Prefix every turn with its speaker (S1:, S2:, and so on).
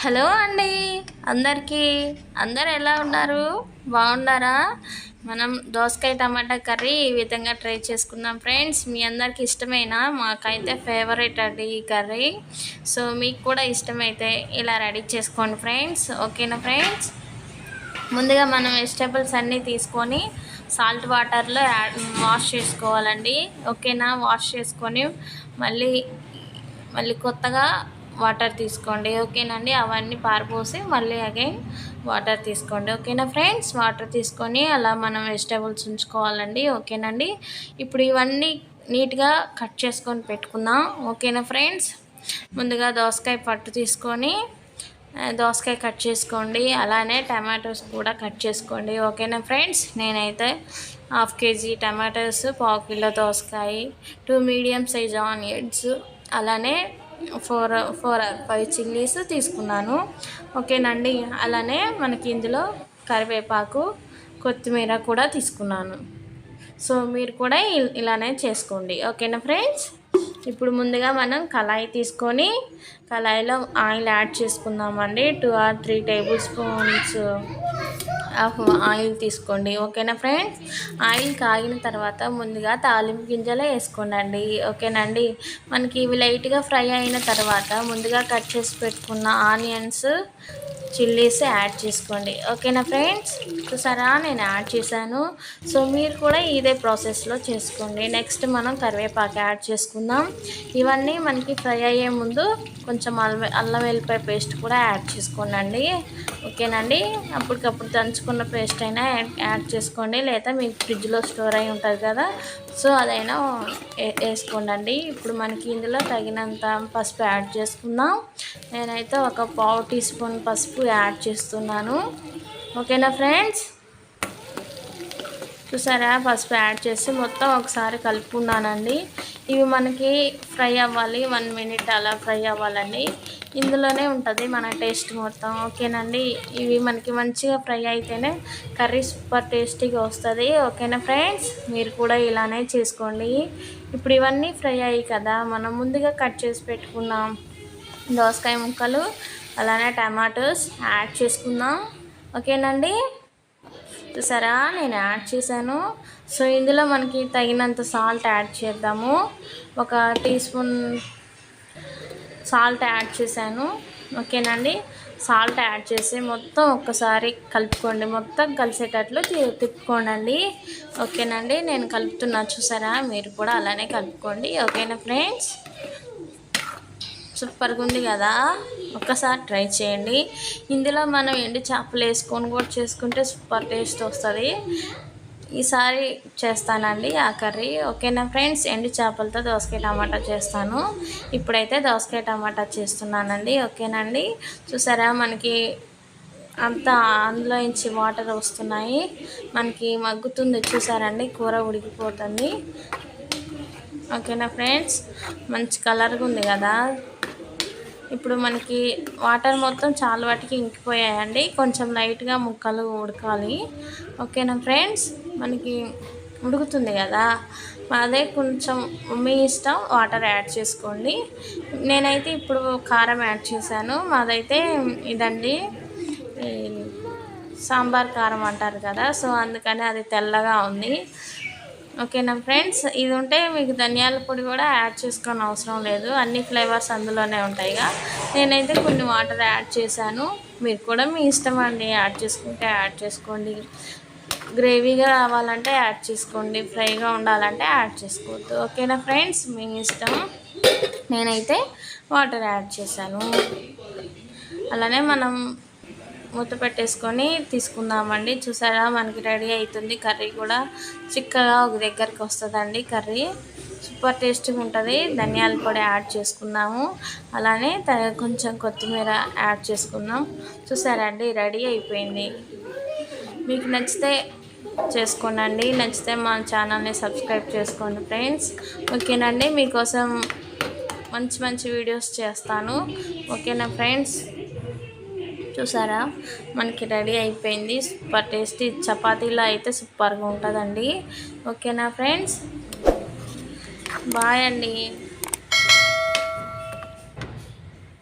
S1: Hello అండి. అందరికీ అందరు ఎలా ఉన్నారు? బాగున్నారా? మనం దోసకాయ టమాటా కర్రీ ఈ విధంగా ట్రై చేసుకుందాం ఫ్రెండ్స్. మీ అందరికి ఇష్టమైన మాకైతే ఫేవరెట్ అండి ఈ కర్రీ. సో మీకు కూడా ఇష్టమైతే ఇలా రెడీ చేసుకోండి ఫ్రెండ్స్. ఓకేనా ఫ్రెండ్స్? ముందుగా మనం వెజిటేబుల్స్ అన్నీ తీసుకొని సాల్ట్ వాటర్లో యాడ్ వాష్ చేసుకోవాలండి. ఓకేనా? వాష్ చేసుకొని మళ్ళీ మళ్ళీ కొత్తగా వాటర్ తీసుకోండి ఓకేనండి? అవన్నీ పారపోసి మళ్ళీ అగైన్ వాటర్ తీసుకోండి ఓకేనా ఫ్రెండ్స్? వాటర్ తీసుకొని అలా మనం వెజిటేబుల్స్ ఉంచుకోవాలండి ఓకేనండి? ఇప్పుడు ఇవన్నీ నీట్గా కట్ చేసుకొని పెట్టుకుందాం ఓకేనా ఫ్రెండ్స్? ముందుగా దోసకాయ పట్టు తీసుకొని దోసకాయ కట్ చేసుకోండి అలానే టమాటోస్ కూడా కట్ చేసుకోండి ఓకేనా ఫ్రెండ్స్? నేనైతే హాఫ్ కేజీ టమాటోస్ పావు కిలో దోసకాయ టూ మీడియం సైజ్ ఆనియన్స్ అలానే ఫోర్ ఫోర్ ఫైవ్ చిల్లీస్ తీసుకున్నాను. ఓకేనండి అలానే మనకి ఇందులో కరివేపాకు కొత్తిమీర కూడా తీసుకున్నాను. సో మీరు కూడా ఇలానే చేసుకోండి. ఓకేనా ఫ్రెండ్స్? ఇప్పుడు ముందుగా మనం కళాయి తీసుకొని కళాయిలో ఆయిల్ యాడ్ చేసుకుందామండి. Two or three table spoons of oil తీసుకోండి. ఓకేనా ఫ్రెండ్స్? ఆయిల్ కాగిన తర్వాత ముందుగా తాలింపు గింజలు వేసుకోనండి ఓకేనండి? మనకి ఇవి లైట్గా ఫ్రై అయిన తర్వాత ముందుగా కట్ చేసి పెట్టుకున్న ఆనియన్స్ చిల్లీస్ యాడ్ చేసుకోండి. ఓకేనా ఫ్రెండ్స్ చూసారా? నేను యాడ్ చేశాను. సో మీరు కూడా ఇదే ప్రాసెస్లో చేసుకోండి. నెక్స్ట్ మనం కరివేపాకు యాడ్ చేసుకుందాం. ఇవన్నీ మనకి ఫ్రై అయ్యే ముందు కొంచెం అల్లం అల్లం వెల్లిపాయ పేస్ట్ కూడా యాడ్ చేసుకోండి ఓకేనండి అప్పటికప్పుడు దంచుకున్న పేస్ట్ అయినా యాడ్ చేసుకోండి. లేదా మీకు ఫ్రిడ్జ్లో స్టోర్ అయి ఉంటుంది కదా? సో అదైనా వేసుకోండి ఇప్పుడు మనకి ఇందులో తగినంత పసుపు యాడ్ చేసుకుందాం. నేనైతే ఒక పావు టీ స్పూన్ పసుపు యాడ్ చేస్తున్నాను. ఓకేనా ఫ్రెండ్స్? చూసారా? పసుపు యాడ్ చేసి మొత్తం ఒకసారి కలుపుకున్నానండి. ఇవి మనకి ఫ్రై అవ్వాలి వన్ మినిట్ అలా ఫ్రై అవ్వాలండి. ఇందులోనే ఉంటుంది మన టేస్ట్ మొత్తం. ఓకేనండి? ఇవి మనకి మంచిగా ఫ్రై అయితేనే కర్రీ సూపర్ టేస్టీగా వస్తుంది. ఓకేనా ఫ్రెండ్స్? మీరు కూడా ఇలానే చేసుకోండి. ఇప్పుడు ఇవన్నీ ఫ్రై అయ్యి కదా మనం ముందుగా కట్ చేసి పెట్టుకున్నాం దోసకాయ ముక్కలు అలానే టమాటోస్ యాడ్ చేసుకుందాం. ఓకేనండి? చూసారా? నేను యాడ్ చేశాను. సో ఇందులో మనకి తగినంత సాల్ట్ యాడ్ చేద్దాము. ఒక టీ స్పూన్ సాల్ట్ యాడ్ చేశాను. ఓకేనండి? సాల్ట్ యాడ్ చేసి మొత్తం ఒక్కసారి కలుపుకోండి. మొత్తం కలిసేటట్లు తి- తిప్పుకోండి ఓకేనండి? నేను కలుపుతున్నా. చూసారా? మీరు కూడా అలానే కలుపుకోండి. ఓకేనా ఫ్రెండ్స్? సూపర్గా ఉంది కదా? ఒక్కసారి ట్రై చేయండి. ఇందులో మనం ఎండు చేపలు వేసుకొని కూడా చేసుకుంటే సూపర్ టేస్ట్ వస్తుంది. ఈసారి చేస్తానండి ఆ కర్రీ. ఓకేనా ఫ్రెండ్స్? ఎండు చేపలతో దోసకాయ టమాటా చేస్తాను. ఇప్పుడైతే దోసకాయ టమాటా చేస్తున్నానండి. ఓకేనండి? చూసారా మనకి అంతా అందులో నుంచి వాటర్ వస్తున్నాయి. మనకి మగ్గుతుంది చూసారండి? కూర ఉడికిపోతుంది. ఓకేనా ఫ్రెండ్స్? మంచి కలర్గా ఉంది కదా? ఇప్పుడు మనకి వాటర్ మొత్తం చాలా వాటికి ఇంకిపోయాయండి. కొంచెం లైట్గా ముక్కలు ఉడకాలి. ఓకేనా ఫ్రెండ్స్ మనకి ఉడుకుతుంది కదా. అదే కొంచెం మీ ఇష్టం వాటర్ యాడ్ చేసుకోండి. నేనైతే ఇప్పుడు కారం యాడ్ చేశాను. మాదైతే ఇదండి సాంబార్ కారం అంటారు కదా. సో అందుకని అది తెల్లగా ఉంది. ఓకేనా ఫ్రెండ్స్ ఇది ఉంటే మీకు ధనియాల పొడి కూడా యాడ్ చేసుకొని అవసరం లేదు. అన్ని ఫ్లేవర్స్ అందులోనే ఉంటాయిగా. నేనైతే కొన్ని వాటర్ యాడ్ చేశాను. మీరు కూడా మీ ఇష్టం అండి. యాడ్ చేసుకుంటే యాడ్ చేసుకోండి. గ్రేవీగా రావాలంటే యాడ్ చేసుకోండి. ఫ్రైగా ఉండాలంటే యాడ్ చేసుకోవద్దు. ఓకేనా ఫ్రెండ్స్? మీ ఇష్టం. నేనైతే వాటర్ యాడ్ చేశాను. అలానే మనం మూత పెట్టేసుకొని తీసుకుందామండి. చూసారా? మనకి రెడీ అవుతుంది కర్రీ కూడా. చిక్కగా ఒక దగ్గరికి వస్తుందండి కర్రీ. సూపర్ టేస్టీగా ఉంటుంది. ధనియాల పొడి యాడ్ చేసుకున్నాము. అలానే త- కొంచెం కొత్తిమీర యాడ్ చేసుకుందాం చూసారా అండి? రెడీ అయిపోయింది. మీకు నచ్చితే చేసుకోండి నచ్చితే మా ఛానల్ని సబ్స్క్రైబ్ చేసుకోండి ఫ్రెండ్స్. ఓకేనండి? మీకోసం మంచి మంచి వీడియోస్ చేస్తాను. ఓకేనా ఫ్రెండ్స్? చూసారా? మనకి రెడీ అయిపోయింది. సూపర్ టేస్టీ చపాతీలో అయితే సూపర్గా ఉంటుందండి. ఓకేనా ఫ్రెండ్స్? బాయ్ అండి.